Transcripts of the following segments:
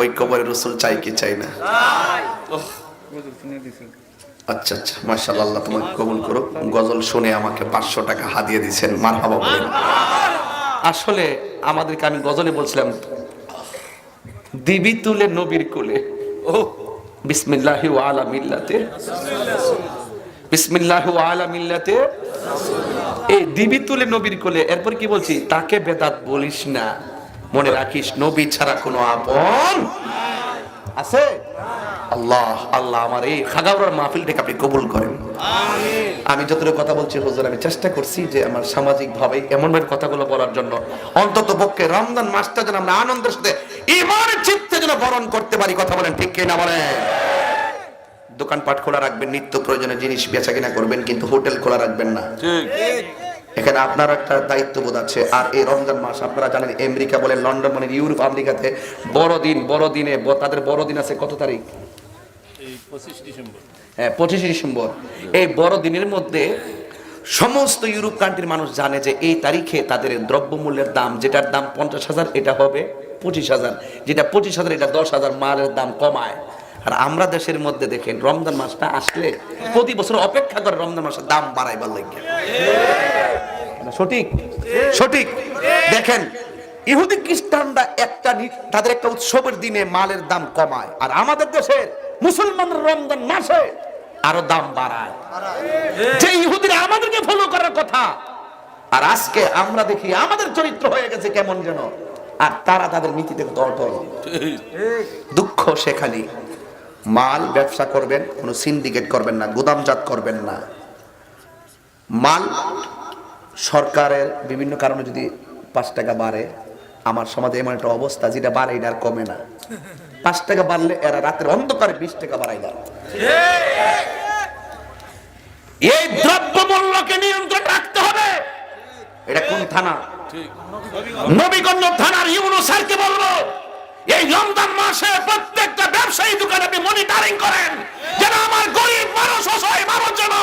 ওই কবরে রসুল চাই কি চাই না? আচ্ছা আচ্ছা মার্শাল আল্লাহ তোমাকে কবুল করুক। গজল শুনে আমাকে পাঁচশো টাকা হাদিয়ে দিচ্ছেন মার হাবা আসলে আমাদেরকে আমি গজলে বলছিলাম দিবি তুলে নবীর কুলে। ও বিসমিল্লাহি ওয়া আলা মিল্লাতে। বিসমিল্লাহি ওয়া আলা মিল্লাতে। এই দিবি তুলে নবীর কোলে। এরপর কি বলছি? তাকে বেদাত বলিস না। মনে রাখিস নবী ছাড়া কোনো আপন আছে? আল্লাহ আল্লাহ আমার এই খাগাউরার মাহফিলটাকে আপনি কবুল করেন। আমি যতটুকু কথা বলছি হুজুর আমি চেষ্টা করছি যে আমার সামাজিক ভাবে এমন ভাবে কথাগুলো বলার জন্য অন্তত পক্ষে রমজান মাসটা যেন আমরা আনন্দের সাথে ইমান চিত্তে যেন বরণ করতে পারি কথা বলেন ঠিক কিনা বলেন? দোকানপাট খোলা রাখবেন নিত্য প্রয়োজনীয় জিনিস বেচা কিনা করবেন কিন্তু হোটেল খোলা রাখবেন না। এখানে আপনার একটা দায়িত্ববোধ আছে। আর এই রমজান মাস আপনারা জানেন আমেরিকা বলেন লন্ডন বলেন ইউরোপ আমেরিকাতে বড়দিন বড়দিনে তাদের বড়দিন আছে কত তারিখ? হ্যাঁ পঁচিশে ডিসেম্বর। এই বড়দিনের মধ্যে সমস্ত ইউরোপ কান্ট্রির মানুষ জানে যে এই তারিখে তাদের দ্রব্যমূল্যের দাম যেটার দাম পঞ্চাশ হাজার এটা হবে পঁচিশ হাজার। যেটা পঁচিশ হাজার এটা দশ হাজার মালের দাম কমায়। আর আমরা দেশের মধ্যে দেখেন রমজান মাসটা আসলে প্রতি বছর অপেক্ষা করে রমজান মাসের দাম বাড়াইবার লাগে সঠিক? সঠিক। দেখেন ইহুদি খ্রিস্টানরা একটা তাদের একটা উৎসবের দিনে মালের দাম কমায় আর আমাদের দেশের মুসলমানরা রমজান মাসে আরও দাম বাড়ায়। যে ইহুদিরা আমাদেরকে ফলো করার কথা আর আজকে আমরা দেখি আমাদের চরিত্র হয়ে গেছে কেমন যেন আর তারা তাদের নীতিতে অটল দুঃখ সেখানে মাল ব্যবসা করবেন কোনো সিন্ডিকেট করবেন না গুদামজাত করবেন না। মাল সরকারের বিভিন্ন কারণে যদি পাঁচ টাকা বাড়ে আমার সমাজে এমন একটা অবস্থা যেটা বাড়ে এটা আর কমে না। পাঁচ টাকা বাড়লে এরা রাতের অন্ধকারে বিশ টাকা বাড়াই দেয়। এই দ্রব্য মূল্যকে নিয়ন্ত্রণ রাখতে হবে। এটা কোন থানা? নবীগঞ্জ থানার ইউনো স্যারকে বলব। এই রমজান মাসে প্রত্যেকটা ব্যবসায়ী দোকানে আপনি মনিটরিং করেন। যেন আমার গরিব মানুষ অসহায় মানুষ যেন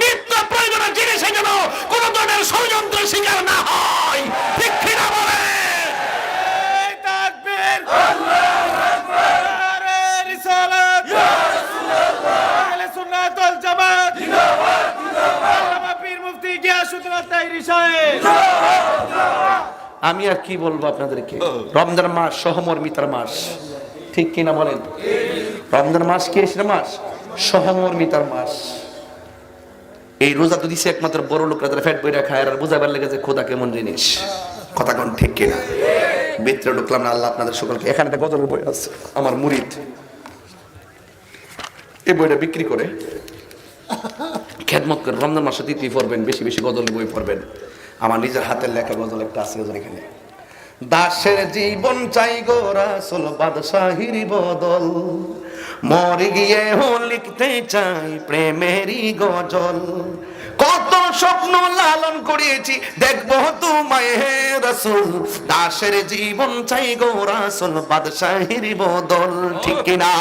নিত্য প্রয়োজনীয় জিনিসে যেন কোন ধরনের ষড়যন্ত্রের শিকার না হয়। ঠিক কিনা জামাত। জিন্দাবাদ জিন্দাবাদ। আল্লামা পীর মুফতি গিয়াসউদ্দিন তাইরি সাহেব আমি আর কি বলব আপনাদেরকে? রমজান মাস, সহমর্মিতার মাস। ঠিক কিনা বলেন? রমজান মাস কি এসে মাস? সহমর্মিতার মাস। এই রোজা তো দিছে একমাত্র বড় লোকরা, যারা ফ্যাট বইরা খায়, আর বোঝাবার লেগে যে খোদা কেমন জিনিস। কথা কোন ঠিক কিনা? ভিতরে ঢুকলাম না আল্লাহ আপনাদের সকলকে, এখানে একটা গজলের বই আছে, আমার মুরিদ। এই বইটা বিক্রি করে, খেদমত করে রমজান মাসে তিথি পড়বেন, বেশি বেশি গজল বই পড়বেন। আমার নিজের হাতের লেখা গজল একটা আছে এখানে। দাসের জীবন চাই গো রাসুল, বাদশাহির বদল। মরে গিয়ে লিখতে চাই প্রেমেরই গজল। স্বপ্ন লালন করিয়েছি। দেখব তোমায় হে রসুল। দাসের জীবন চাই গো রাসুল, বাদশাহির বদল, ঠিক কিনা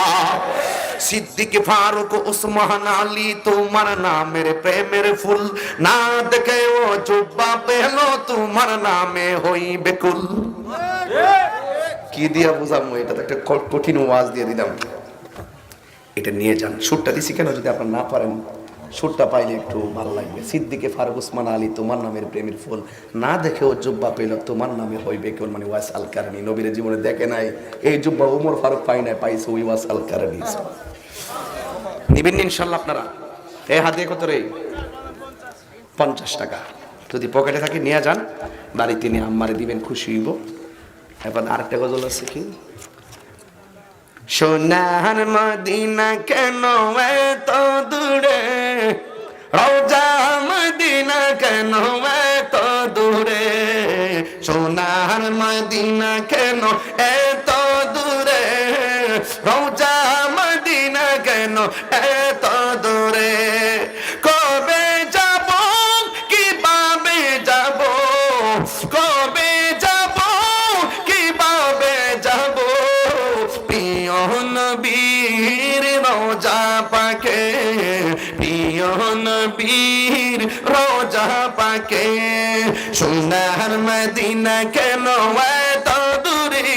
সিদ্দিক ফারুক উসমান আলী তোমার নামের প্রেমের ফুল। না দেখে ও জুব্বা পেল, তোমার নামে হই বেকুল কি দিয়া বুঝাবো এটা একটা কঠিন ওয়াজ দিয়ে দিলাম। এটা নিয়ে যান, সুরটা দিছি কেন যদি আপনার না পারেন? সুরটা পাইলে একটু ভালো লাগবে। সিদ্দিকে ফারুক উসমান আলী, তোমার নামের প্রেমের ফুল। না দেখেও জুব্বা পেল, তোমার নামে হইবে কেউ মানে ওয়াস আল কারণী। নবীর জীবনে দেখে নাই, এই জুব্বা উমর ফারুক পাই নাই, পাইছে ওই ওয়াস আল কারণী। নিবেন ইনশাল্লাহ আপনারা। এই হাতে কত রে? পঞ্চাশ টাকা। যদি পকেটে থাকে নিয়ে যান, বাড়িতে নিয়ে আম্মারে দিবেন, খুশি হইব। এবার আরেকটা গজল আছে কি? সোনার মদিনা কেন এত দূরে? রোজা মদিনা কেন এত দূরে? সোনার মদিনা কেন এত দূরে? রোজা মদিনা কেন এত দূরে? সুন্দর মদিনা কেন এত দূরে?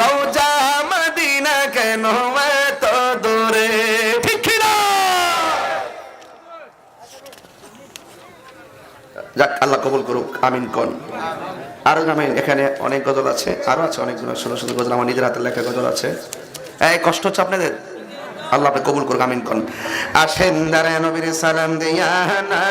রোজা মদিনা কেন এত দূরে? যাক, আল্লাহ কবুল করুক, আমিন কন। আরও গ্রামে এখানে অনেক গজল আছে, আরও আছে অনেক সুন্দর সুন্দর গজল, আমার নিজের হাতে লেখা গজল আছে। এই, কষ্ট হচ্ছে আপনাদের? আল্লাহ কবুল করুক, আমিন কন। আসেন দারায় নবীর সালাম দিয়া না